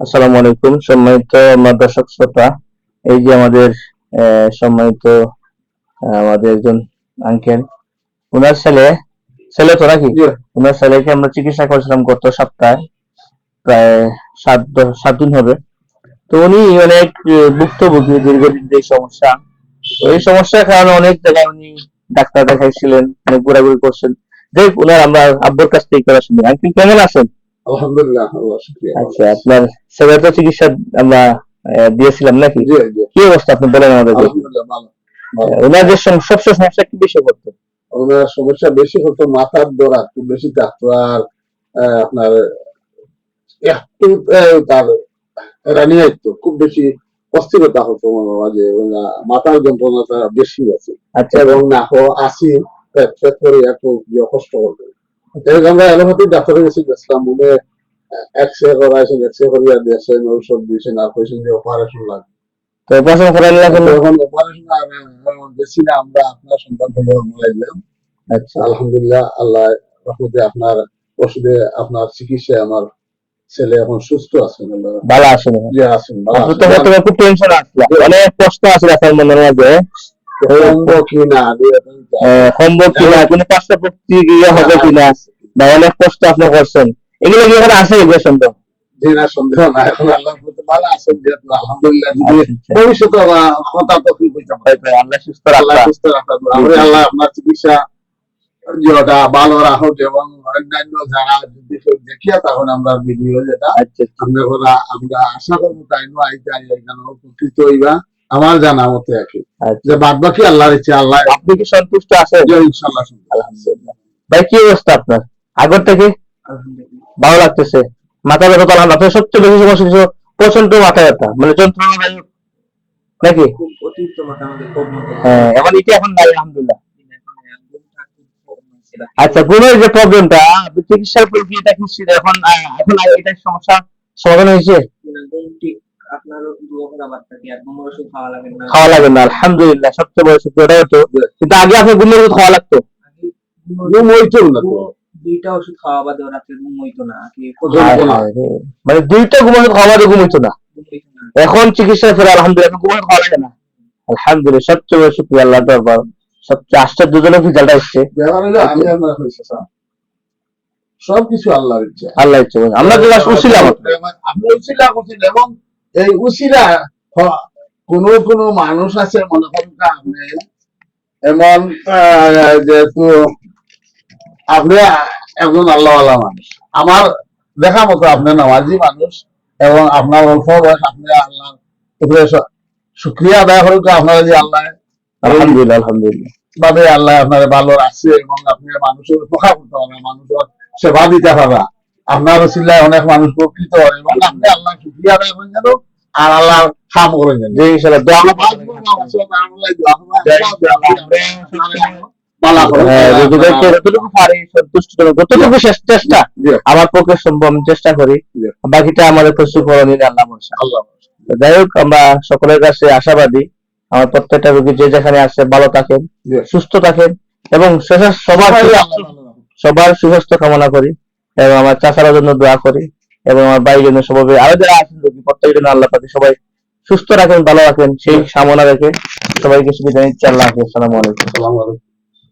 আসসালামু আলাইকুম। সম্মানিত আমার দর্শক শ্রোতা এই যে আমাদের সম্মানিত আমাদের একজন আঙ্কেল ওনার ছেলে ছেলে তো নাকি? জি। ওনার ছেলেকে আমরা চিকিৎসা করেছিলাম গত সপ্তাহে প্রায় সাত সাত দিন হবে। তো উনি অনেক ভুক্তভোগী দীর্ঘদিন যে সমস্যা এই সমস্যার কারণে অনেক জায়গায় উনি ডাক্তার দেখাইছিলেন অনেক ঘোরাঘুরি করছেন। দেখ ওনার আমরা আব্বুর কাছ থেকে করা শুনি আঙ্কেল কেমন আছেন? আলহামদুলিল্লাহ আচ্ছা আপনার সেবার তো চিকিৎসা আমরা দিয়েছিলাম নাকি? কি অবস্থা আপনি বলেন আমাদের। ওনার যে সবচেয়ে সমস্যা কি করতো ওনার সমস্যা বেশি হতো মাথার দৌড়া খুব বেশি আহ, আপনার একটু তার রানি আসতো খুব বেশি অস্থিরতা হতো মনে মাঝে মাথার যন্ত্রণাটা বেশি আছে। আচ্ছা। এবং না হো আসি পেট পেট করে ইয়ে কষ্ট এর আমরা অ্যালোপ্যাথিক ডাক্তারের কাছে গেছিলাম এক্স করাইছেন এক্স করিয়া দিয়েছেন ঔষধ দিয়েছেন আর কইছেন যে অপারেশন লাগবে। তো পছন্দ করেন এখন অপারেশন আর বেশি না আমরা আপনার সন্তান থেকে আচ্ছা। আলহামদুলিল্লাহ আল্লাহ রহমতে আপনার ওষুধে আপনার চিকিৎসায় আমার ছেলে এখন সুস্থ আছেন ভালো জি আছেন ভালো তো খুব টেনশন আসলো অনেক কষ্ট আছে আপনার মনের মাঝে। সম্ভব কি না আহ, সম্ভব কিনা কোনো হবে কিনা বা অনেক কষ্ট আপনি করছেন। এগুলো কি এখানে আছে এগুলো সন্দেহ? আল্লাহ আচ্ছা, আচ্ছা। সুস্থ আল্লাহ আপনার চিকিৎসা যেটা ভালো রাখুক এবং অন্যান্য যারা যদি দেখিয়া তখন আমরা ভিডিও যেটা আচ্ছা আমরা আমরা আশা করব তাই নয় আইতে এখানে উপকৃত হইবা। আমার জানা মতে আর কি। আচ্ছা। যে বাদ বাকি আল্লাহর ইচ্ছে আল্লাহ আপনি কি সন্তুষ্ট আছেন? শুনব। আলহামদুলিল্লাহ। ভাই কি অবস্থা আপনার? আগর থেকে? ভালো লাগতেছে। মাথা ব্যথা আলহামদুলিল্লাহ আপনার সবচেয়ে বেশি সমস্যা ছিল প্রচণ্ড মাথা ব্যথা। মানে যন্ত্রণাদায়ক নাকি? অতিরিক্ত মাথা খুব হ্যাঁ এখন এটা এখন নাই আলহামদুলিল্লাহ। আচ্ছা ঘুমের যে প্রবলেমটা চিকিৎসার পর কি এটা কি? এখন এখন এটার সমস্যা সমাধান হয়েছে? খাওয়া লাগে না। খাওয়া লাগে না আলহামদুলিল্লাহ সবচেয়ে বড় ওটাই হতো কিন্তু আগে আপনি ওষুধ খাওয়া লাগতো। ঘুম হইতো না তো। দুইটা ওষুধ খাওয়া বাদে রাত্রে ঘুম হইতো না কি ঘুম হতো না। রে। মানে দুইটা ঘুমের ওষুধ খাওয়া বাদে ঘুম হইতো না। ঘুম হইতো না। এখন চিকিৎসা ফেরে আলহামদুলিল্লাহ এখন খাওয়া লাগে না। আলহামদুলিল্লাহ সবচেয়ে বড় শুক্রিয়া আল্লাহ দরবার। সবচেয়ে আশ্চর্যজনক রেজাল্ট আসছে। ব্যাপার আমি আপনার হয়েছে সবকিছু আল্লাহর ইচ্ছা। আল্লাহ ইচ্ছে আমরা যে লাস্ট উছিলাম আপনি এবং এই উচিলা হ- কোন কোন মানুষ আছে মনে করেন আপনি এমন যেহেতু আপনি একজন আল্লাহওয়ালা মানুষ। আমার দেখা মতো আপনি নামাজি মানুষ এবং আপনার অল্প বয়স আপনি আল্লাহ শুক্রিয়া আদায় করুক আপনারা যে আল্লাহ আলহামদুলিল্লাহ আলহামদুলিল্লাহ। ভাবে আল্লাহ আপনার ভালো রাখছে এবং আপনি মানুষের উপকার করতে পারবেন মানুষের সেবা দিতে পারবা আপনার চিল্লায় অনেক মানুষ উপকৃত হয় এবং আপনি আল্লাহ আদায় আর আল্লাহ কাম। হ্যাঁ, চেষ্টা? আমার পক্ষে সম্ভব চেষ্টা করি। বাকিটা আমাদের করণীয় আল্লাহ আল্লাহ যাই হোক আমরা সকলের কাছে আশাবাদী। আমার প্রত্যেকটা রোগী যে যেখানে আছে ভালো থাকেন। সুস্থ থাকেন এবং সবার। সবার সুস্বাস্থ্য কামনা করি। এবং আমার চাচার জন্য দোয়া করি এবং আমার ভাই জন্য সবাই আরও যারা আছেন রোগী জন্য আল্লাহ পাকে সবাই সুস্থ রাখেন, ভালো রাখেন, সেই কামনা রেখে সবাইকে সুবিধা নিচ্ছে আল্লাহ হাফিজ আসসালামু আলাইকুম।